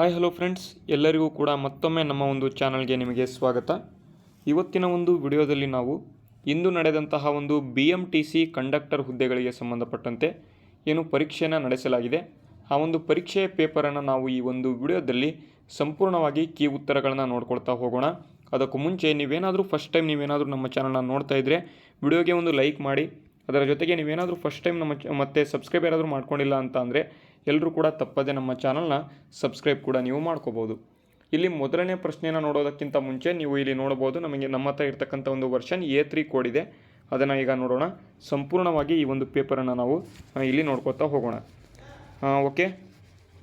Hi hello friends ಎಲ್ಲರಿಗೂ ಕೂಡ ಮತ್ತೊಮ್ಮೆ ನಮ್ಮ ಒಂದು ಚಾನಲ್ಗೆ ನಿಮಗೆ ಸ್ವಾಗತ. ಇವತ್ತಿನ ಒಂದು ವಿಡಿಯೋದಲ್ಲಿ ನಾವು ಇಂದು ನಡೆದಂತಹ ಒಂದು B M T C conductor ಹುದ್ದೆಗಳಿಗೆ ಸಂಬಂಧಪಟ್ಟಂತೆ ಏನು ಪರೀಕ್ಷೆಯನ್ನು ನಡೆಸಲಾಗಿದೆ. ಆ ಒಂದು ಪರೀಕ್ಷೆಯ ಪೇಪರನ್ನು ನಾವು ಈ ಒಂದು ವಿಡಿಯೋದಲ್ಲಿ ಸಂಪೂರ್ಣವಾಗಿ ಕೀ ಉತ್ತರಗಳನ್ನು ನೋಡ್ಕೊಳ್ತಾ ಹೋಗೋಣ. ಅದಕ್ಕೂ ಮುಂಚೆ ನೀವೇನಾದರೂ ಫಸ್ಟ್ ಟೈಮ್ ನೀವೇನಾದರೂ ನಮ್ಮ ಚಾನಲ್ನ ನೋಡ್ತಾ ಇದ್ದರೆ ವಿಡಿಯೋಗೆ ಒಂದು ಲೈಕ್ ಮಾಡಿ. ಅದರ ಜೊತೆಗೆ ನೀವೇನಾದರೂ ಫಸ್ಟ್ ಟೈಮ್ ನಮ್ಮ ಮತ್ತೆ ಸಬ್ಸ್ಕ್ರೈಬ್ ಯಾರಾದರೂ ಮಾಡ್ಕೊಂಡಿಲ್ಲ ಅಂತ ಅಂದರೆ ಎಲ್ಲರೂ ಕೂಡ ತಪ್ಪದೆ ನಮ್ಮ ಚಾನಲ್ನ ಸಬ್ಸ್ಕ್ರೈಬ್ ಕೂಡ ನೀವು ಮಾಡ್ಕೋಬೋದು. ಇಲ್ಲಿ ಮೊದಲನೇ ಪ್ರಶ್ನೆಯನ್ನು ನೋಡೋದಕ್ಕಿಂತ ಮುಂಚೆ ನೀವು ಇಲ್ಲಿ ನೋಡ್ಬೋದು ನಮಗೆ ನಮ್ಮ ಹತ್ರ ಇರ್ತಕ್ಕಂಥ ಒಂದು ವರ್ಷನ್ ಎ ತ್ರೀ ಕೋಡ್ ಇದೆ. ಅದನ್ನು ಈಗ ನೋಡೋಣ. ಸಂಪೂರ್ಣವಾಗಿ ಈ ಒಂದು ಪೇಪರನ್ನು ನಾವು ಇಲ್ಲಿ ನೋಡ್ಕೋತಾ ಹೋಗೋಣ. ಓಕೆ.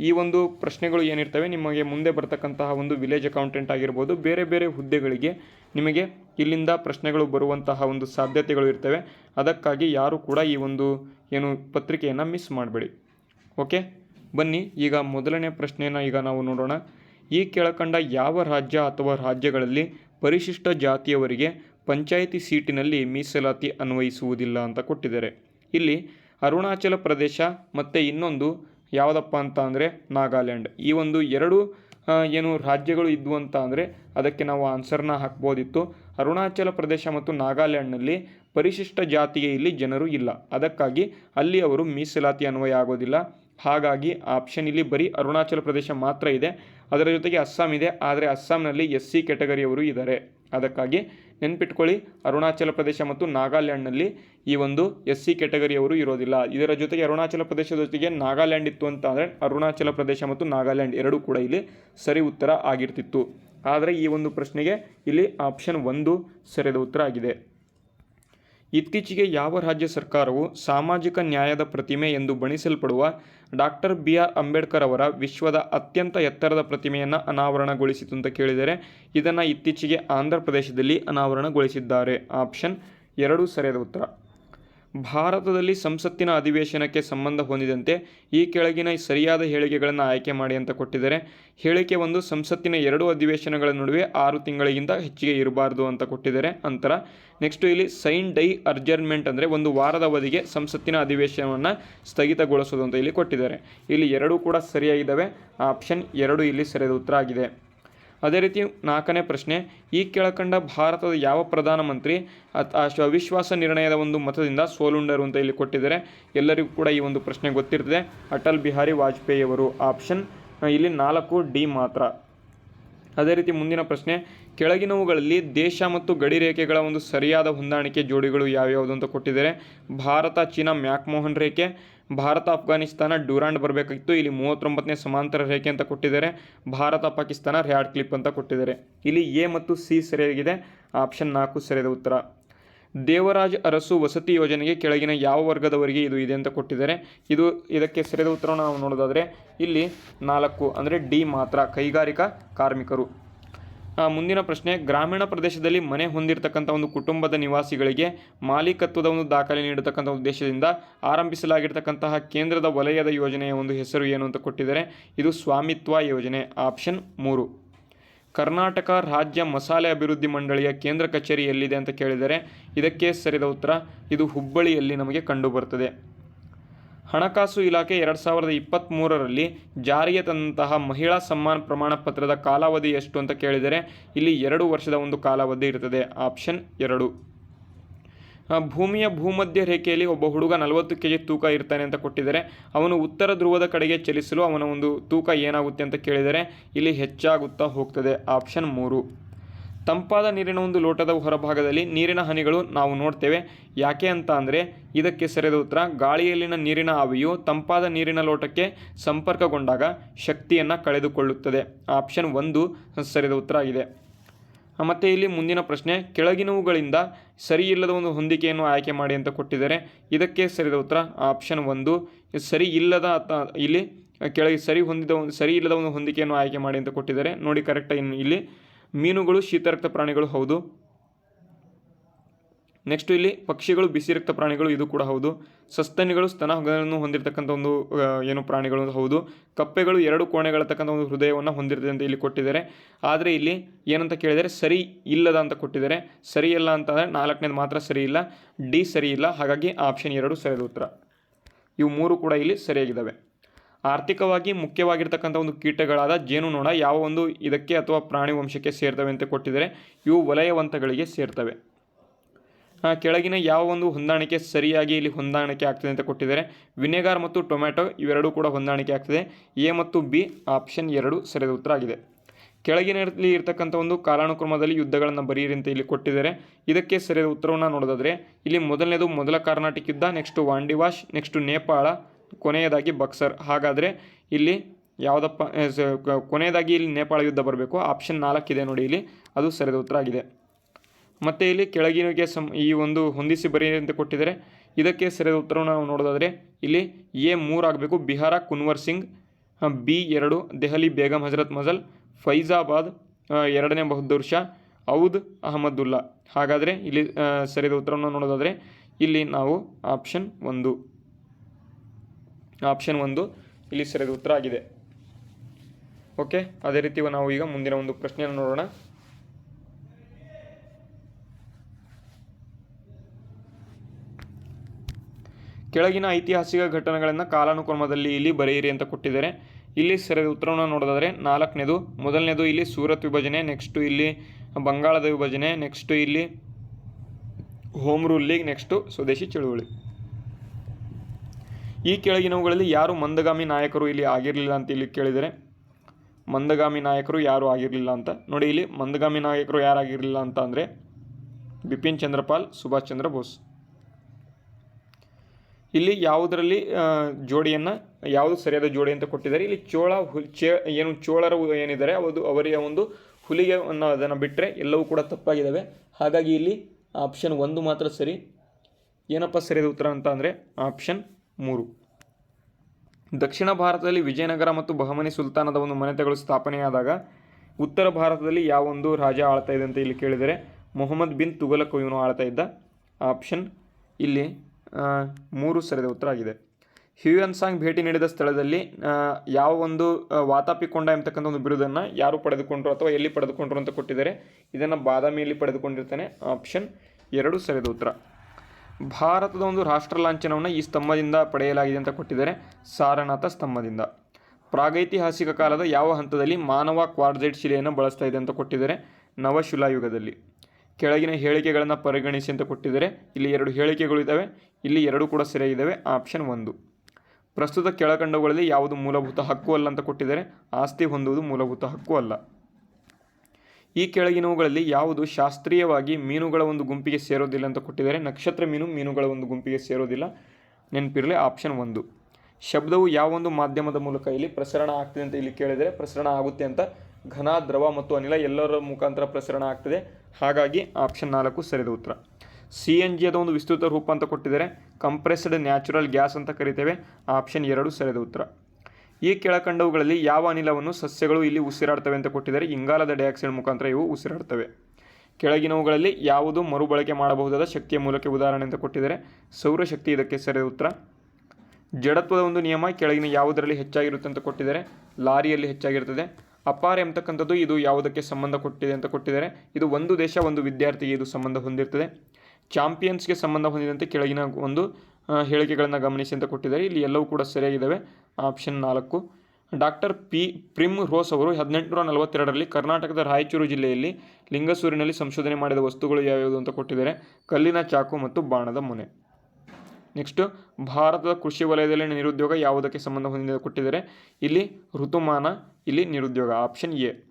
ಈ ಒಂದು ಪ್ರಶ್ನೆಗಳು ಏನಿರ್ತವೆ, ನಿಮಗೆ ಮುಂದೆ ಬರ್ತಕ್ಕಂತಹ ಒಂದು ವಿಲೇಜ್ ಅಕೌಂಟೆಂಟ್ ಆಗಿರ್ಬೋದು, ಬೇರೆ ಬೇರೆ ಹುದ್ದೆಗಳಿಗೆ ನಿಮಗೆ ಇಲ್ಲಿಂದ ಪ್ರಶ್ನೆಗಳು ಬರುವಂತಹ ಒಂದು ಸಾಧ್ಯತೆಗಳು ಇರ್ತವೆ. ಅದಕ್ಕಾಗಿ ಯಾರು ಕೂಡ ಈ ಒಂದು, ಏನು, ಪತ್ರಿಕೆಯನ್ನು ಮಿಸ್ ಮಾಡಬೇಡಿ. ಓಕೆ? ಬನ್ನಿ, ಈಗ ಮೊದಲನೇ ಪ್ರಶ್ನೆಯನ್ನು ಈಗ ನಾವು ನೋಡೋಣ. ಈ ಕೆಳಕಂಡ ಯಾವ ರಾಜ್ಯ ಅಥವಾ ರಾಜ್ಯಗಳಲ್ಲಿ ಪರಿಶಿಷ್ಟ ಜಾತಿಯವರಿಗೆ ಪಂಚಾಯಿತಿ ಸೀಟಿನಲ್ಲಿ ಮೀಸಲಾತಿ ಅನ್ವಯಿಸುವುದಿಲ್ಲ ಅಂತ ಕೊಟ್ಟಿದ್ದಾರೆ. ಇಲ್ಲಿ ಅರುಣಾಚಲ ಪ್ರದೇಶ ಮತ್ತು ಇನ್ನೊಂದು ಯಾವುದಪ್ಪ ಅಂತ ಅಂದರೆ ನಾಗಾಲ್ಯಾಂಡ್. ಈ ಒಂದು ಎರಡು ಏನು ರಾಜ್ಯಗಳು ಇದ್ವು ಅಂತ ಅಂದರೆ ಅದಕ್ಕೆ ನಾವು ಆನ್ಸರ್ನ ಹಾಕ್ಬೋದಿತ್ತು. ಅರುಣಾಚಲ ಪ್ರದೇಶ ಮತ್ತು ನಾಗಾಲ್ಯಾಂಡ್ನಲ್ಲಿ ಪರಿಶಿಷ್ಟ ಜಾತಿಗೆ ಇಲ್ಲಿ ಜನರು ಇಲ್ಲ. ಅದಕ್ಕಾಗಿ ಅಲ್ಲಿ ಅವರು ಮೀಸಲಾತಿ ಅನ್ವಯ ಆಗೋದಿಲ್ಲ. ಹಾಗಾಗಿ ಆಪ್ಷನ್ ಇಲ್ಲಿ ಬರೀ ಅರುಣಾಚಲ ಪ್ರದೇಶ ಮಾತ್ರ ಇದೆ. ಅದರ ಜೊತೆಗೆ ಅಸ್ಸಾಂ ಇದೆ. ಆದರೆ ಅಸ್ಸಾಂನಲ್ಲಿ ಎಸ್ ಸಿ ಕೆಟಗರಿಯವರು ಇದ್ದಾರೆ. ಅದಕ್ಕಾಗಿ ನೆನ್ಪಿಟ್ಕೊಳ್ಳಿ, ಅರುಣಾಚಲ ಪ್ರದೇಶ ಮತ್ತು ನಾಗಾಲ್ಯಾಂಡ್ನಲ್ಲಿ ಈ ಒಂದು ಎಸ್ ಸಿ ಕೆಟಗರಿಯವರು ಇರೋದಿಲ್ಲ. ಇದರ ಜೊತೆಗೆ ಅರುಣಾಚಲ ಪ್ರದೇಶದ ಜೊತೆಗೆ ನಾಗಾಲ್ಯಾಂಡ್ ಇತ್ತು ಅಂತ ಅಂದರೆ ಅರುಣಾಚಲ ಪ್ರದೇಶ ಮತ್ತು ನಾಗಾಲ್ಯಾಂಡ್ ಎರಡೂ ಕೂಡ ಇಲ್ಲಿ ಸರಿ ಉತ್ತರ ಆಗಿರ್ತಿತ್ತು. ಆದರೆ ಈ ಒಂದು ಪ್ರಶ್ನೆಗೆ ಇಲ್ಲಿ ಆಪ್ಷನ್ ಒಂದು ಸರಿಯಾದ ಉತ್ತರ ಆಗಿದೆ. ಇತ್ತೀಚೆಗೆ ಯಾವ ರಾಜ್ಯ ಸರ್ಕಾರವು ಸಾಮಾಜಿಕ ನ್ಯಾಯದ ಪ್ರತಿಮೆ ಎಂದು ಬಣಿಸಲ್ಪಡುವ ಡಾಕ್ಟರ್ ಬಿ ಆರ್ ಅಂಬೇಡ್ಕರ್ ಅವರ ವಿಶ್ವದ ಅತ್ಯಂತ ಎತ್ತರದ ಪ್ರತಿಮೆಯನ್ನು ಅನಾವರಣಗೊಳಿಸಿತು ಅಂತ ಕೇಳಿದರೆ ಇದನ್ನು ಇತ್ತೀಚೆಗೆ ಆಂಧ್ರ ಪ್ರದೇಶದಲ್ಲಿ ಅನಾವರಣಗೊಳಿಸಿದ್ದಾರೆ. ಆಪ್ಷನ್ ಎರಡು ಸರಿಯಾದ ಉತ್ತರ. ಭಾರತದಲ್ಲಿ ಸಂಸತ್ತಿನ ಅಧಿವೇಶನಕ್ಕೆ ಸಂಬಂಧ ಹೊಂದಿದಂತೆ ಈ ಕೆಳಗಿನ ಸರಿಯಾದ ಹೇಳಿಕೆಗಳನ್ನು ಆಯ್ಕೆ ಮಾಡಿ ಅಂತ ಕೊಟ್ಟಿದ್ದಾರೆ. ಹೇಳಿಕೆ ಒಂದು, ಸಂಸತ್ತಿನ ಎರಡು ಅಧಿವೇಶನಗಳ ನಡುವೆ ಆರು ತಿಂಗಳಿಗಿಂತ ಹೆಚ್ಚಿಗೆ ಇರಬಾರ್ದು ಅಂತ ಕೊಟ್ಟಿದ್ದಾರೆ. ಅಂತರ ನೆಕ್ಸ್ಟ್ ಇಲ್ಲಿ ಸೈನ್ ಡೈ ಅರ್ಜರ್ಮೆಂಟ್ ಅಂದರೆ ಒಂದು ವಾರದ ಅವಧಿಗೆ ಸಂಸತ್ತಿನ ಅಧಿವೇಶನವನ್ನು ಸ್ಥಗಿತಗೊಳಿಸೋದು ಅಂತ ಇಲ್ಲಿ ಕೊಟ್ಟಿದ್ದಾರೆ. ಇಲ್ಲಿ ಎರಡೂ ಕೂಡ ಸರಿಯಾಗಿದ್ದಾವೆ. ಆಪ್ಷನ್ ಎರಡು ಇಲ್ಲಿ ಸರಿಯಾದ ಉತ್ತರ ಆಗಿದೆ. ಅದೇ ರೀತಿ ನಾಲ್ಕನೇ ಪ್ರಶ್ನೆ, ಈ ಕೆಳಕಂಡ ಭಾರತದ ಯಾವ ಪ್ರಧಾನಮಂತ್ರಿ ಅವಿಶ್ವಾಸ ನಿರ್ಣಯದ ಒಂದು ಮತದಿಂದ ಸೋಲುಂಡರು ಅಂತ ಇಲ್ಲಿ ಕೊಟ್ಟಿದ್ದಾರೆ. ಎಲ್ಲರಿಗೂ ಕೂಡ ಈ ಒಂದು ಪ್ರಶ್ನೆ ಗೊತ್ತಿರ್ತದೆ. ಅಟಲ್ ಬಿಹಾರಿ ವಾಜಪೇಯಿ ಅವರು ಆಪ್ಷನ್. ಇಲ್ಲಿ ನಾಲ್ಕು ಡಿ ಮಾತ್ರ. ಅದೇ ರೀತಿ ಮುಂದಿನ ಪ್ರಶ್ನೆ, ಕೆಳಗಿನವುಗಳಲ್ಲಿ ದೇಶ ಮತ್ತು ಗಡಿ ರೇಖೆಗಳ ಒಂದು ಸರಿಯಾದ ಹೊಂದಾಣಿಕೆ ಜೋಡಿಗಳು ಯಾವ್ಯಾವುದು ಅಂತ ಕೊಟ್ಟಿದ್ದಾರೆ. ಭಾರತ, ಚೀನಾ, ಮ್ಯಾಕ್ಮೋಹನ್ ರೇಖೆ. ಭಾರತ, ಅಫ್ಘಾನಿಸ್ತಾನ, ಡ್ಯೂರಾಂಡ್ ಬರಬೇಕಾಗಿತ್ತು. ಇಲ್ಲಿ ಮೂವತ್ತೊಂಬತ್ತನೇ ಸಮಾಂತರ ರೇಖೆ ಅಂತ ಕೊಟ್ಟಿದ್ದಾರೆ. ಭಾರತ, ಪಾಕಿಸ್ತಾನ, ರ್ಯಾಡ್ ಕ್ಲಿಪ್ ಅಂತ ಕೊಟ್ಟಿದ್ದಾರೆ. ಇಲ್ಲಿ ಎ ಮತ್ತು ಸಿ ಸರಿಯಾಗಿದೆ. ಆಪ್ಷನ್ ನಾಲ್ಕು ಸರಿಯಾದ ಉತ್ತರ. ದೇವರಾಜ್ ಅರಸು ವಸತಿ ಯೋಜನೆಗೆ ಕೆಳಗಿನ ಯಾವ ವರ್ಗದವರಿಗೆ ಇದು ಇದೆ ಅಂತ ಕೊಟ್ಟಿದ್ದಾರೆ. ಇದು ಇದಕ್ಕೆ ಸರಿಯಾದ ಉತ್ತರವನ್ನು ನಾವು ನೋಡೋದಾದರೆ, ಇಲ್ಲಿ ನಾಲ್ಕು ಅಂದರೆ ಡಿ ಮಾತ್ರ ಕೈಗಾರಿಕಾ ಕಾರ್ಮಿಕರು. ಮುಂದಿನ ಪ್ರಶ್ನೆ, ಗ್ರಾಮೀಣ ಪ್ರದೇಶದಲ್ಲಿ ಮನೆ ಹೊಂದಿರತಕ್ಕಂಥ ಒಂದು ಕುಟುಂಬದ ನಿವಾಸಿಗಳಿಗೆ ಮಾಲೀಕತ್ವದ ಒಂದು ದಾಖಲೆ ನೀಡತಕ್ಕಂಥ ಉದ್ದೇಶದಿಂದ ಆರಂಭಿಸಲಾಗಿರ್ತಕ್ಕಂತಹ ಕೇಂದ್ರದ ವಲಯದ ಯೋಜನೆಯ ಒಂದು ಹೆಸರು ಏನು ಅಂತ ಕೊಟ್ಟಿದ್ದಾರೆ. ಇದು ಸ್ವಾಮಿತ್ವ ಯೋಜನೆ, ಆಪ್ಷನ್ ಮೂರು. ಕರ್ನಾಟಕ ರಾಜ್ಯ ಮಸಾಲೆ ಅಭಿವೃದ್ಧಿ ಮಂಡಳಿಯ ಕೇಂದ್ರ ಕಚೇರಿ ಎಲ್ಲಿದೆ ಅಂತ ಕೇಳಿದರೆ ಇದಕ್ಕೆ ಸರಿದ ಉತ್ತರ, ಇದು ಹುಬ್ಬಳ್ಳಿಯಲ್ಲಿ ನಮಗೆ ಕಂಡುಬರುತ್ತದೆ ಹಣಕಾಸು ಇಲಾಖೆ ಎರಡು ಸಾವಿರದ ಇಪ್ಪತ್ತ್ಮೂರರಲ್ಲಿ ಜಾರಿಗೆ ತಂದಂತಹ ಮಹಿಳಾ ಸಮ್ಮಾನ ಪ್ರಮಾಣ ಪತ್ರದ ಕಾಲಾವಧಿ ಎಷ್ಟು ಅಂತ ಕೇಳಿದರೆ ಇಲ್ಲಿ ಎರಡು ವರ್ಷದ ಒಂದು ಕಾಲಾವಧಿ ಇರ್ತದೆ, ಆಪ್ಷನ್ ಎರಡು. ಭೂಮಿಯ ಭೂಮಧ್ಯ ರೇಖೆಯಲ್ಲಿ ಒಬ್ಬ ಹುಡುಗ ನಲವತ್ತು ಕೆ ಜಿ ತೂಕ ಇರ್ತಾನೆ ಅಂತ ಕೊಟ್ಟಿದ್ದಾರೆ. ಅವನು ಉತ್ತರ ಧ್ರುವದ ಕಡೆಗೆ ಚಲಿಸಲು ಅವನ ಒಂದು ತೂಕ ಏನಾಗುತ್ತೆ ಅಂತ ಕೇಳಿದರೆ ಇಲ್ಲಿ ಹೆಚ್ಚಾಗುತ್ತಾ ಹೋಗ್ತದೆ, ಆಪ್ಷನ್ ಮೂರು. ತಂಪಾದ ನೀರಿನ ಒಂದು ಲೋಟದ ಹೊರಭಾಗದಲ್ಲಿ ನೀರಿನ ಹನಿಗಳು ನಾವು ನೋಡ್ತೇವೆ. ಯಾಕೆ ಅಂತ ಅಂದರೆ ಇದಕ್ಕೆ ಸರಿಯಾದ ಉತ್ತರ, ಗಾಳಿಯಲ್ಲಿನ ನೀರಿನ ಆವಿಯು ತಂಪಾದ ನೀರಿನ ಲೋಟಕ್ಕೆ ಸಂಪರ್ಕಗೊಂಡಾಗ ಶಕ್ತಿಯನ್ನು ಕಳೆದುಕೊಳ್ಳುತ್ತದೆ. ಆಪ್ಷನ್ ಒಂದು ಸರಿದ ಉತ್ತರ ಆಗಿದೆ ಮತ್ತು ಇಲ್ಲಿ ಮುಂದಿನ ಪ್ರಶ್ನೆ, ಕೆಳಗಿನವುಗಳಿಂದ ಸರಿಯಿಲ್ಲದ ಒಂದು ಹೊಂದಿಕೆಯನ್ನು ಆಯ್ಕೆ ಮಾಡಿ ಅಂತ ಕೊಟ್ಟಿದ್ದಾರೆ. ಇದಕ್ಕೆ ಸರಿದ ಉತ್ತರ ಆಪ್ಷನ್ ಒಂದು. ಸರಿ ಇಲ್ಲದ ಇಲ್ಲಿ ಕೆಳಗೆ ಸರಿ ಹೊಂದಿದ ಒಂದು ಸರಿ ಇಲ್ಲದ ಒಂದು ಹೊಂದಿಕೆಯನ್ನು ಆಯ್ಕೆ ಮಾಡಿ ಅಂತ ಕೊಟ್ಟಿದ್ದಾರೆ. ನೋಡಿ ಕರೆಕ್ಟಾಗಿ ಇಲ್ಲಿ. ಮೀನುಗಳು ಶೀತರಕ್ತ ಪ್ರಾಣಿಗಳು ಹೌದು. ನೆಕ್ಸ್ಟ್ ಇಲ್ಲಿ ಪಕ್ಷಿಗಳು, ಬಿಸಿರಕ್ತ ಪ್ರಾಣಿಗಳು, ಇದು ಕೂಡ ಹೌದು. ಸಸ್ತನಿಗಳು ಸ್ತನಗಳನ್ನು ಹೊಂದಿರತಕ್ಕಂಥ ಒಂದು ಏನು ಪ್ರಾಣಿಗಳು ಹೌದು. ಕಪ್ಪೆಗಳು ಎರಡು ಕೋಣೆಗಳತಕ್ಕಂಥ ಒಂದು ಹೃದಯವನ್ನು ಹೊಂದಿರ್ತದೆ ಅಂತ ಇಲ್ಲಿ ಕೊಟ್ಟಿದ್ದಾರೆ. ಆದರೆ ಇಲ್ಲಿ ಏನಂತ ಕೇಳಿದರೆ ಸರಿ ಇಲ್ಲದ ಅಂತ ಕೊಟ್ಟಿದ್ದಾರೆ. ಸರಿ ಇಲ್ಲ ಅಂತಂದರೆ ನಾಲ್ಕನೇದು ಮಾತ್ರ ಸರಿ ಇಲ್ಲ. ಡಿ ಸರಿ ಇಲ್ಲ. ಹಾಗಾಗಿ ಆಪ್ಷನ್ ಎರಡು ಸರಿಯಾದ ಉತ್ತರ. ಇವು ಮೂರು ಕೂಡ ಇಲ್ಲಿ ಸರಿಯಾಗಿದ್ದಾವೆ. ಆರ್ಥಿಕವಾಗಿ ಮುಖ್ಯವಾಗಿರ್ತಕ್ಕಂಥ ಒಂದು ಕೀಟಗಳಾದ ಜೇನುನೊಣ ಯಾವ ಒಂದು ಇದಕ್ಕೆ ಅಥವಾ ಪ್ರಾಣಿ ವಂಶಕ್ಕೆ ಸೇರ್ತವೆ ಅಂತ ಕೊಟ್ಟಿದ್ದಾರೆ. ಇವು ವಲಯವಂತಗಳಿಗೆ ಸೇರ್ತವೆ. ಕೆಳಗಿನ ಯಾವ ಒಂದು ಹೊಂದಾಣಿಕೆ ಸರಿಯಾಗಿ ಇಲ್ಲಿ ಹೊಂದಾಣಿಕೆ ಆಗ್ತದೆ ಅಂತ ಕೊಟ್ಟಿದ್ದಾರೆ. ವಿನೆಗಾರ್ ಮತ್ತು ಟೊಮ್ಯಾಟೊ ಇವೆರಡೂ ಕೂಡ ಹೊಂದಾಣಿಕೆ ಆಗ್ತದೆ. ಎ ಮತ್ತು ಬಿ ಆಪ್ಷನ್ ಎರಡು ಸರಿಯಾದ ಉತ್ತರ ಆಗಿದೆ. ಕೆಳಗಿನಲ್ಲಿ ಇರ್ತಕ್ಕಂಥ ಒಂದು ಕಾಲಾನುಕ್ರಮದಲ್ಲಿ ಯುದ್ಧಗಳನ್ನು ಬರೀರಿ ಅಂತ ಇಲ್ಲಿ ಕೊಟ್ಟಿದ್ದಾರೆ. ಇದಕ್ಕೆ ಸರಿಯಾದ ಉತ್ತರವನ್ನು ನೋಡೋದಾದರೆ, ಇಲ್ಲಿ ಮೊದಲನೇದು ಮೊದಲ ಕರ್ನಾಟಕ ಯುದ್ಧ, ನೆಕ್ಸ್ಟು ವಾಂಡಿವಾಶ್, ನೆಕ್ಸ್ಟು ನೇಪಾಳ ಕೊನೆಯದಾಗಿ ಬಕ್ಸರ್. ಹಾಗಾದರೆ ಇಲ್ಲಿ ಯಾವುದಪ್ಪ ಕೊನೆಯದಾಗಿ ಇಲ್ಲಿ ನೇಪಾಳ ಯುದ್ಧ ಬರಬೇಕು. ಆಪ್ಷನ್ ನಾಲ್ಕಿದೆ ನೋಡಿ ಇಲ್ಲಿ. ಅದು ಸರಿದ ಉತ್ತರ ಆಗಿದೆ. ಮತ್ತು ಇಲ್ಲಿ ಕೆಳಗಿನಗೆ ಸಂ, ಈ ಒಂದು ಹೊಂದಿಸಿ ಬರೀರಿ ಅಂತ ಕೊಟ್ಟಿದ್ದಾರೆ. ಇದಕ್ಕೆ ಸರಿಯಾದ ಉತ್ತರವನ್ನು ನಾವು ನೋಡೋದಾದರೆ ಇಲ್ಲಿ ಎ ಮೂರು ಆಗಬೇಕು. ಬಿಹಾರ, ಕುನ್ವರ್ ಸಿಂಗ್ ಬಿ ಎರಡು, ದೆಹಲಿ, ಬೇಗಂ, ಹಜರತ್ ಮಜಲ್, ಫೈಜಾಬಾದ್ ಎರಡನೇ ಬಹದ್ದೂರ್ ಶಾ, ಔದ್ ಅಹಮದುಲ್ಲಾ ಹಾಗಾದರೆ ಇಲ್ಲಿ ಸರಿದ ಉತ್ತರವನ್ನು ನೋಡೋದಾದರೆ ಇಲ್ಲಿ ನಾವು ಆಪ್ಷನ್ ಒಂದು. ಆಪ್ಷನ್ ಒಂದು ಇಲ್ಲಿ ಸರಿಯಾದ ಉತ್ತರ ಆಗಿದೆ. ಓಕೆ ಅದೇ ರೀತಿ ನಾವು ಈಗ ಮುಂದಿನ ಒಂದು ಪ್ರಶ್ನೆಯನ್ನು ನೋಡೋಣ. ಕೆಳಗಿನ ಐತಿಹಾಸಿಕ ಘಟನೆಗಳನ್ನು ಕಾಲಾನುಕ್ರಮದಲ್ಲಿ ಇಲ್ಲಿ ಬರೆಯಿರಿ ಅಂತ ಕೊಟ್ಟಿದ್ದಾರೆ. ಇಲ್ಲಿ ಸರಿಯಾದ ಉತ್ತರವನ್ನು ನೋಡೋದಾದರೆ ನಾಲ್ಕನೇದು, ಮೊದಲನೇದು ಇಲ್ಲಿ ಸೂರತ್ ವಿಭಜನೆ ನೆಕ್ಸ್ಟು ಇಲ್ಲಿ ಬಂಗಾಳದ ವಿಭಜನೆ ನೆಕ್ಸ್ಟು ಇಲ್ಲಿ ಹೋಮ್ ರೂಲ್ ಲೀಗ್ ನೆಕ್ಸ್ಟು ಸ್ವದೇಶಿ ಚಳುವಳಿ. ಈ ಕೆಳಗಿನವುಗಳಲ್ಲಿ ಯಾರು ಮಂದಗಾಮಿ ನಾಯಕರು ಇಲ್ಲಿ ಆಗಿರಲಿಲ್ಲ ಅಂತ ಇಲ್ಲಿ ಕೇಳಿದರೆ, ಮಂದಗಾಮಿ ನಾಯಕರು ಯಾರು ಆಗಿರಲಿಲ್ಲ ಅಂತ? ನೋಡಿ, ಇಲ್ಲಿ ಮಂದಗಾಮಿ ನಾಯಕರು ಯಾರಾಗಿರಲಿಲ್ಲ ಅಂತ ಅಂದರೆ ಬಿಪಿನ್ ಚಂದ್ರಪಾಲ್, ಸುಭಾಷ್ ಚಂದ್ರ ಬೋಸ್. ಇಲ್ಲಿ ಯಾವುದರಲ್ಲಿ ಜೋಡಿಯನ್ನು, ಯಾವುದು ಸರಿಯಾದ ಜೋಡಿ ಅಂತ ಕೊಟ್ಟಿದ್ದಾರೆ. ಇಲ್ಲಿ ಚೋಳ ಹುಲ್, ಚೇ, ಏನು ಚೋಳರು ಏನಿದ್ದಾರೆ, ಅದು ಅವರಿಗೆ ಒಂದು ಹುಲಿಗೆ ಅದನ್ನು ಬಿಟ್ಟರೆ ಎಲ್ಲವೂ ಕೂಡ ತಪ್ಪಾಗಿದ್ದಾವೆ. ಹಾಗಾಗಿ ಇಲ್ಲಿ ಆಪ್ಷನ್ ಒಂದು ಮಾತ್ರ ಸರಿ. ಏನಪ್ಪ ಸರಿಯಾದ ಉತ್ತರ ಅಂತ ಅಂದರೆ ಆಪ್ಷನ್ ಮೂರು. ದಕ್ಷಿಣ ಭಾರತದಲ್ಲಿ ವಿಜಯನಗರ ಮತ್ತು ಬಹಮನಿ ಸುಲ್ತಾನದ ಒಂದು ಮನೆತೆಗಳು ಸ್ಥಾಪನೆಯಾದಾಗ ಉತ್ತರ ಭಾರತದಲ್ಲಿ ಯಾವೊಂದು ರಾಜ ಆಳ್ತಾ ಇದೆ ಅಂತ ಇಲ್ಲಿ ಕೇಳಿದರೆ ಮೊಹಮ್ಮದ್ ಬಿನ್ ತುಗಲಕ್ ಇವನು ಆಳ್ತಾ ಇದ್ದ. ಆಪ್ಷನ್ ಇಲ್ಲಿ ಮೂರು ಸರಿದ ಉತ್ತರ ಆಗಿದೆ. ಹ್ಯೂಯನ್ ಸಾಂಗ್ ಭೇಟಿ ನೀಡಿದ ಸ್ಥಳದಲ್ಲಿ ಯಾವ ಒಂದು ವಾತಾಪಿಕೊಂಡ ಎಂಬತಕ್ಕಂಥ ಒಂದು ಬಿರುದನ್ನು ಯಾರು ಪಡೆದುಕೊಂಡ್ರು ಅಥವಾ ಎಲ್ಲಿ ಪಡೆದುಕೊಂಡ್ರು ಅಂತ ಕೊಟ್ಟಿದ್ದಾರೆ. ಇದನ್ನು ಬಾದಾಮಿಯಲ್ಲಿ ಪಡೆದುಕೊಂಡಿರ್ತಾನೆ. ಆಪ್ಷನ್ ಎರಡು ಸರಿದ ಉತ್ತರ. ಭಾರತದ ಒಂದು ರಾಷ್ಟ್ರ ಲಾಂಛನವನ್ನು ಈ ಸ್ತಂಭದಿಂದ ಪಡೆಯಲಾಗಿದೆ ಅಂತ ಕೊಟ್ಟಿದ್ದಾರೆ ಸಾರನಾಥ ಸ್ತಂಭದಿಂದ. ಪ್ರಾಗೈತಿಹಾಸಿಕ ಕಾಲದ ಯಾವ ಹಂತದಲ್ಲಿ ಮಾನವ ಕ್ವಾರ್ಜೈಟ್ ಶಿಲೆಯನ್ನು ಬಳಸ್ತಾ ಇದೆ ಅಂತ ಕೊಟ್ಟಿದ್ದಾರೆ ನವಶಿಲಾಯುಗದಲ್ಲಿ ಕೆಳಗಿನ ಹೇಳಿಕೆಗಳನ್ನು ಪರಿಗಣಿಸಿ ಅಂತ ಕೊಟ್ಟಿದ್ದಾರೆ. ಇಲ್ಲಿ ಎರಡು ಹೇಳಿಕೆಗಳು ಇದ್ದಾವೆ ಇಲ್ಲಿ ಎರಡು ಕೂಡ ಸರಿಯಾಗಿದ್ದಾವೆ ಆಪ್ಷನ್ ಒಂದು. ಪ್ರಸ್ತುತ ಕೆಳಕಂಡಗಳಲ್ಲಿ ಯಾವುದು ಮೂಲಭೂತ ಹಕ್ಕು ಅಲ್ಲ ಅಂತ ಕೊಟ್ಟಿದ್ದಾರೆ. ಆಸ್ತಿ ಹೊಂದುವುದು ಮೂಲಭೂತ ಹಕ್ಕು ಅಲ್ಲ. ಈ ಕೆಳಗಿನವುಗಳಲ್ಲಿ ಯಾವುದು ಶಾಸ್ತ್ರೀಯವಾಗಿ ಮೀನುಗಳ ಒಂದು ಗುಂಪಿಗೆ ಸೇರೋದಿಲ್ಲ ಅಂತ ಕೊಟ್ಟಿದ್ದಾರೆ. ನಕ್ಷತ್ರ ಮೀನು ಮೀನುಗಳ ಒಂದು ಗುಂಪಿಗೆ ಸೇರೋದಿಲ್ಲ. ನೆನಪಿರಲಿ, ಆಪ್ಷನ್ ಒಂದು. ಶಬ್ದವು ಯಾವ ಒಂದು ಮಾಧ್ಯಮದ ಮೂಲಕ ಇಲ್ಲಿ ಪ್ರಸರಣ ಆಗ್ತದೆ ಅಂತ ಇಲ್ಲಿ ಕೇಳಿದರೆ ಪ್ರಸರಣ ಆಗುತ್ತೆ ಅಂತ ಘನ, ದ್ರವ ಮತ್ತು ಅನಿಲ ಎಲ್ಲರ ಮುಖಾಂತರ ಪ್ರಸರಣ ಆಗ್ತದೆ. ಹಾಗಾಗಿ ಆಪ್ಷನ್ ನಾಲ್ಕು ಸರಿದ ಉತ್ತರ. ಸಿ ಎನ್ ಜಿಯದ ಒಂದು ವಿಸ್ತೃತ ರೂಪ ಅಂತ ಕೊಟ್ಟಿದ್ದಾರೆ. ಕಂಪ್ರೆಸ್ಡ್ ನ್ಯಾಚುರಲ್ ಗ್ಯಾಸ್ ಅಂತ ಕರಿತೇವೆ. ಆಪ್ಷನ್ ಎರಡು ಸರಿದ ಉತ್ತರ. ಈ ಕೆಳಕಂಡವುಗಳಲ್ಲಿ ಯಾವ ಅನಿಲವನ್ನು ಸಸ್ಯಗಳು ಇಲ್ಲಿ ಉಸಿರಾಡ್ತವೆ ಅಂತ ಕೊಟ್ಟಿದ್ದಾರೆ? ಇಂಗಾಲದ ಡೈಆಕ್ಸೈಡ್ ಮುಖಾಂತರ ಇವು ಉಸಿರಾಡ್ತವೆ. ಕೆಳಗಿನವುಗಳಲ್ಲಿ ಯಾವುದು ಮರುಬಳಕೆ ಮಾಡಬಹುದಾದ ಶಕ್ತಿಯ ಮೂಲಕ್ಕೆ ಉದಾಹರಣೆ ಅಂತ ಕೊಟ್ಟಿದ್ದಾರೆ. ಸೌರಶಕ್ತಿ ಇದಕ್ಕೆ ಸರಿಯಾದ ಉತ್ತರ. ಜಡತ್ವದ ಒಂದು ನಿಯಮ ಕೆಳಗಿನ ಯಾವುದರಲ್ಲಿ ಹೆಚ್ಚಾಗಿರುತ್ತೆ ಅಂತ ಕೊಟ್ಟಿದ್ದಾರೆ. ಲಾರಿಯಲ್ಲಿ ಹೆಚ್ಚಾಗಿರ್ತದೆ. ಅಪಾರ ಎಂಬತಕ್ಕಂಥದ್ದು ಇದು ಯಾವುದಕ್ಕೆ ಸಂಬಂಧ ಕೊಟ್ಟಿದೆ ಅಂತ ಕೊಟ್ಟಿದ್ದಾರೆ. ಇದು ಒಂದು ದೇಶ, ಒಂದು ವಿದ್ಯಾರ್ಥಿಗೆ ಇದು ಸಂಬಂಧ ಹೊಂದಿರ್ತದೆ. ಚಾಂಪಿಯನ್ಸ್ಗೆ ಸಂಬಂಧ ಹೊಂದಿದಂತೆ ಕೆಳಗಿನ ಒಂದು ಹೇಳಿಕೆಗಳನ್ನು ಗಮನಿಸಿ ಅಂತ ಕೊಟ್ಟಿದ್ದಾರೆ. ಇಲ್ಲಿ ಎಲ್ಲವೂ ಕೂಡ ಸರಿಯಾಗಿದ್ದಾವೆ ಆಪ್ಷನ್ ನಾಲ್ಕು. ಡಾಕ್ಟರ್ ಪಿ ಪ್ರಿಮ್ ರೋಸ್ ಅವರು ಹದಿನೆಂಟುನೂರ ನಲವತ್ತೆರಡರಲ್ಲಿ ಕರ್ನಾಟಕದ ರಾಯಚೂರು ಜಿಲ್ಲೆಯಲ್ಲಿ ಲಿಂಗಸೂರಿನಲ್ಲಿ ಸಂಶೋಧನೆ ಮಾಡಿದ ವಸ್ತುಗಳು ಯಾವ್ಯಾವುದು ಅಂತ ಕೊಟ್ಟಿದ್ದಾರೆ. ಕಲ್ಲಿನ ಚಾಕು ಮತ್ತು ಬಾಣದ ಮೊನೆ. ನೆಕ್ಸ್ಟು, ಭಾರತದ ಕೃಷಿ ವಲಯದಲ್ಲಿ ನಿರುದ್ಯೋಗ ಯಾವುದಕ್ಕೆ ಸಂಬಂಧ ಹೊಂದಿದೆ ಕೊಟ್ಟಿದ್ದಾರೆ. ಇಲ್ಲಿ ಋತುಮಾನ, ಇಲ್ಲಿ ನಿರುದ್ಯೋಗ. Option A.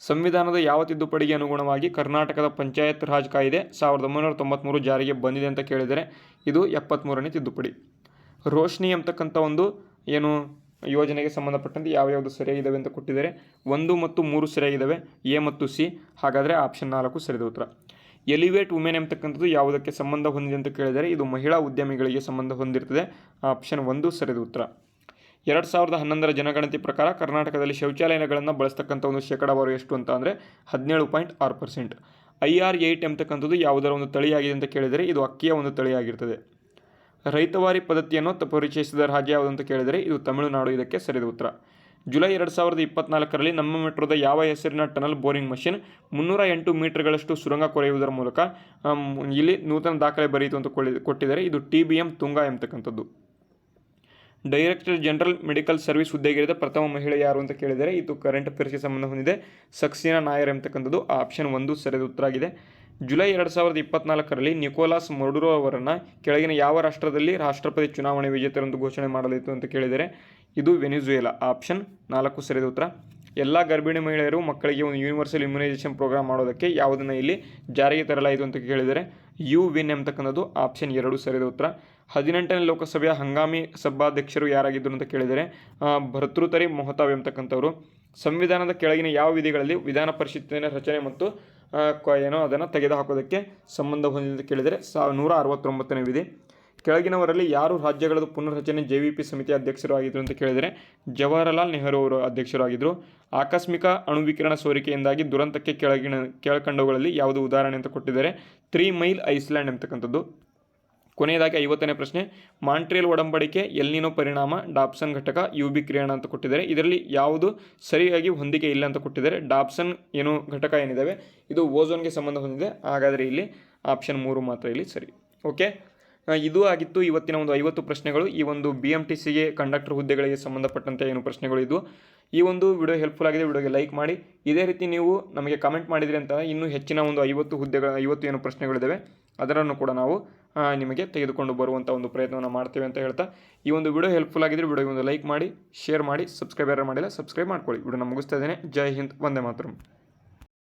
ಸಂವಿಧಾನದ ಯಾವ ತಿದ್ದುಪಡಿಗೆ ಅನುಗುಣವಾಗಿ ಕರ್ನಾಟಕದ ಪಂಚಾಯತ್ ರಾಜ್ ಕಾಯ್ದೆ ಸಾವಿರದ ಒಂಬೈನೂರ ತೊಂಬತ್ತ್ಮೂರು ಜಾರಿಗೆ ಬಂದಿದೆ ಅಂತ ಕೇಳಿದರೆ ಇದು ಎಪ್ಪತ್ತ್ಮೂರನೇ ತಿದ್ದುಪಡಿ. ರೋಶ್ನಿ ಎಂಬತಕ್ಕಂಥ ಒಂದು ಏನು ಯೋಜನೆಗೆ ಸಂಬಂಧಪಟ್ಟಂತೆ ಯಾವ್ಯಾವುದು ಸರಿಯಾಗಿದ್ದಾವೆ ಅಂತ ಕೊಟ್ಟಿದ್ದಾರೆ. ಒಂದು ಮತ್ತು ಮೂರು ಸರಿಯಾಗಿದ್ದಾವೆ ಎ ಮತ್ತು ಸಿ. ಹಾಗಾದರೆ ಆಪ್ಷನ್ ನಾಲ್ಕು ಸರಿದ ಉತ್ತರ. ಎಲಿವೇಟ್ ವುಮೆನ್ ಎಂಬತಕ್ಕಂಥದ್ದು ಯಾವುದಕ್ಕೆ ಸಂಬಂಧ ಹೊಂದಿದೆ ಅಂತ ಕೇಳಿದರೆ ಇದು ಮಹಿಳಾ ಉದ್ಯಮಿಗಳಿಗೆ ಸಂಬಂಧ ಹೊಂದಿರ್ತದೆ. ಆಪ್ಷನ್ ಒಂದು ಸರಿದ ಉತ್ತರ. ಎರಡು ಸಾವಿರದ ಹನ್ನೊಂದರ ಜನಗಣತಿ ಪ್ರಕಾರ ಕರ್ನಾಟಕದಲ್ಲಿ ಶೌಚಾಲಯಗಳನ್ನು ಬಳಸ್ತಕ್ಕಂಥ ಒಂದು ಶೇಕಡಾವಾರು ಎಷ್ಟು ಅಂತ ಅಂದರೆ ಹದಿನೇಳು ಪಾಯಿಂಟ್ ಆರು ಪರ್ಸೆಂಟ್. ಐ ಆರ್ ಏಯ್ಟ್ ಎಂಬತಕ್ಕಂಥದ್ದು ಯಾವುದರ ಒಂದು ತಳಿಯಾಗಿದೆ ಅಂತ ಕೇಳಿದರೆ ಇದು ಅಕ್ಕಿಯ ಒಂದು ತಳಿಯಾಗಿರ್ತದೆ. ರೈತವಾರಿ ಪದ್ಧತಿಯನ್ನು ಪರಿಚಯಿಸಿದ ರಾಜ್ಯ ಯಾವುದು ಅಂತ ಕೇಳಿದರೆ ಇದು ತಮಿಳುನಾಡು. ಇದಕ್ಕೆ ಸರಿದ ಉತ್ತರ. ಜುಲೈ ಎರಡು ಸಾವಿರದ ಇಪ್ಪತ್ನಾಲ್ಕರಲ್ಲಿ ನಮ್ಮ ಮೆಟ್ರೋದ ಯಾವ ಹೆಸರಿನ ಟನಲ್ ಬೋರಿಂಗ್ ಮಷಿನ್ ಮುನ್ನೂರ ಎಂಟು ಮೀಟರ್ಗಳಷ್ಟು ಸುರಂಗ ಕೊರೆಯುವುದರ ಮೂಲಕ ಇಲ್ಲಿ ನೂತನ ದಾಖಲೆ ಬರೆಯಿತು ಅಂತ ಕೊಟ್ಟಿದ್ದಾರೆ ಇದು ಟಿ ಬಿ ಎಂ ತುಂಗಾ ಎಂಬತಕ್ಕಂಥದ್ದು. ಡೈರೆಕ್ಟರ್ ಜನರಲ್ ಮೆಡಿಕಲ್ ಸರ್ವಿಸ್ ಹುದ್ದೆಗಿರಿದ ಪ್ರಥಮ ಮಹಿಳೆ ಯಾರು ಅಂತ ಕೇಳಿದರೆ, ಇದು ಕರೆಂಟ್ ಅಫೇರ್ಸ್ಗೆ ಸಂಬಂಧ ಹೊಂದಿದೆ. ಸಕ್ಸೇನಾ ನಾಯರ್ ಎಂಬತಕ್ಕಂಥದ್ದು ಆಪ್ಷನ್ ಒಂದು ಸರಿಯಾದ ಉತ್ತರ ಆಗಿದೆ. ಜುಲೈ ಎರಡು ಸಾವಿರದ ಇಪ್ಪತ್ನಾಲ್ಕರಲ್ಲಿ ನಿಕೋಲಾಸ್ ಮೊರ್ಡುರೋ ಅವರನ್ನು ಕೆಳಗಿನ ಯಾವ ರಾಷ್ಟ್ರದಲ್ಲಿ ರಾಷ್ಟ್ರಪತಿ ಚುನಾವಣೆ ವಿಜೇತರೆಂದು ಘೋಷಣೆ ಮಾಡಲಾಯಿತು ಅಂತ ಕೇಳಿದರೆ, ಇದು ವೆನಿಜುಯೆಲಾ ಆಪ್ಷನ್ ನಾಲ್ಕು ಸರಿಯಾದ ಉತ್ತರ. ಎಲ್ಲ ಗರ್ಭಿಣಿ ಮಹಿಳೆಯರು ಮಕ್ಕಳಿಗೆ ಒಂದು ಯೂನಿವರ್ಸಲ್ ಇಮ್ಯುನೈಸೇಷನ್ ಪ್ರೋಗ್ರಾಮ್ ಮಾಡೋದಕ್ಕೆ ಯಾವುದನ್ನು ಇಲ್ಲಿ ಜಾರಿಗೆ ತರಲಾಯಿತು ಅಂತ ಕೇಳಿದರೆ ಯು ವಿನ್ ಎಂಬತಕ್ಕಂಥದ್ದು ಆಪ್ಷನ್ ಎರಡು ಸರಿಯಾದ ಉತ್ತರ. ಹದಿನೆಂಟನೇ ಲೋಕಸಭೆಯ ಹಂಗಾಮಿ ಸಭಾಧ್ಯಕ್ಷರು ಯಾರಾಗಿದ್ದರು ಅಂತ ಕೇಳಿದರೆ ಭರ್ತೃತರಿ ಮೊಹತಾಬ್ ಎಂಬತಕ್ಕಂಥವ್ರು. ಸಂವಿಧಾನದ ಕೆಳಗಿನ ಯಾವ ವಿಧಿಗಳಲ್ಲಿ ವಿಧಾನ ಪರಿಷತ್ತಿನ ರಚನೆ ಮತ್ತು ಏನೋ ಅದನ್ನು ತೆಗೆದುಹಾಕೋದಕ್ಕೆ ಸಂಬಂಧ ಹೊಂದಿದೆ ಕೇಳಿದರೆ, ಸಾ, ನೂರ ಅರವತ್ತೊಂಬತ್ತನೇ ವಿಧಿ. ಕೆಳಗಿನವರಲ್ಲಿ ಯಾರು ರಾಜ್ಯಗಳದ್ದು ಪುನರ್ರಚನೆ ಜೆ ವಿ ಪಿ ಸಮಿತಿ ಅಧ್ಯಕ್ಷರು ಆಗಿದ್ದರು ಅಂತ ಕೇಳಿದರೆ, ಜವಾಹರಲಾಲ್ ನೆಹರು ಅವರು ಅಧ್ಯಕ್ಷರಾಗಿದ್ದರು ಆಕಸ್ಮಿಕ ಅಣುವಿಕಿರಣ ಸೋರಿಕೆಯಿಂದಾಗಿ ದುರಂತಕ್ಕೆ ಕೆಳಗಿನ, ಕೆಳಕಂಡವುಗಳಲ್ಲಿ ಯಾವುದು ಉದಾಹರಣೆ ಅಂತ ಕೊಟ್ಟಿದ್ದಾರೆ, ತ್ರೀ ಮೈಲ್ ಐಸ್ಲ್ಯಾಂಡ್ ಎಂಬತಕ್ಕಂಥದ್ದು. ಕೊನೆಯದಾಗಿ ಐವತ್ತನೇ ಪ್ರಶ್ನೆ, ಮಾಂಟ್ರಿಯಲ್ ಒಡಂಬಡಿಕೆ ಎಲ್ನಿನೋ ಪರಿಣಾಮ ಡಾಪ್ಸನ್ ಘಟಕ ಯು ಬಿ ಕ್ರಿಯಾಣ ಅಂತ ಕೊಟ್ಟಿದ್ದಾರೆ. ಇದರಲ್ಲಿ ಯಾವುದು ಸರಿಯಾಗಿ ಹೊಂದಿಕೆ ಇಲ್ಲ ಅಂತ ಕೊಟ್ಟಿದ್ದಾರೆ. ಡಾಪ್ಸನ್ ಏನು ಘಟಕ ಏನಿದ್ದಾವೆ ಇದು ಓಝೋನ್ಗೆ ಸಂಬಂಧ ಹೊಂದಿದೆ. ಹಾಗಾದರೆ ಇಲ್ಲಿ ಆಪ್ಷನ್ ಮೂರು ಮಾತ್ರ ಇಲ್ಲಿ ಸರಿ. ಓಕೆ? ಇದು ಆಗಿತ್ತು ಇವತ್ತಿನ ಒಂದು ಐವತ್ತು ಪ್ರಶ್ನೆಗಳು. ಈ ಒಂದು ಬಿ ಎಂ ಟಿ ಸಿಗೆ ಕಂಡಕ್ಟರ್ ಹುದ್ದೆಗಳಿಗೆ ಸಂಬಂಧಪಟ್ಟಂತೆ ಏನು ಪ್ರಶ್ನೆಗಳು ಇದು ಈ ಒಂದು ವಿಡಿಯೋ ಹೆಲ್ಪ್ಫುಲ್ ಆಗಿದೆ, ವಿಡಿಯೋಗೆ ಲೈಕ್ ಮಾಡಿ. ಇದೇ ರೀತಿ ನೀವು ನಮಗೆ ಕಮೆಂಟ್ ಮಾಡಿದ್ರಿ ಅಂತ ಇನ್ನೂ ಹೆಚ್ಚಿನ ಒಂದು ಐವತ್ತು ಹುದ್ದೆಗಳ ಐವತ್ತು ಏನು ಪ್ರಶ್ನೆಗಳಿದ್ದಾವೆ ಅದರನ್ನು ಕೂಡ ನಾವು ನಿಮಗೆ ತೆಗೆದುಕೊಂಡು ಬರುವಂಥ ಒಂದು ಪ್ರಯತ್ನವನ್ನು ಮಾಡ್ತೇವೆ ಅಂತ ಹೇಳ್ತಾ, ಈ ಒಂದು ವಿಡಿಯೋ ಹೆಲ್ಪ್ಫುಲ್ ಆಗಿದ್ದರೆ ವಿಡಿಯೋಗೆ ಒಂದು ಲೈಕ್ ಮಾಡಿ ಶೇರ್ ಮಾಡಿ ಸಬ್ಸ್ಕ್ರೈಬ್ ಯಾರು ಮಾಡಿಲ್ಲ ಸಬ್ಸ್ಕ್ರೈಬ್ ಮಾಡ್ಕೊಳ್ಳಿ. ವಿಡಿಯೋನ ಮುಗಿಸ್ತಾ ಇದ್ದೇನೆ. ಜೈ ಹಿಂದ್, ವಂದೇ ಮಾತರಂ.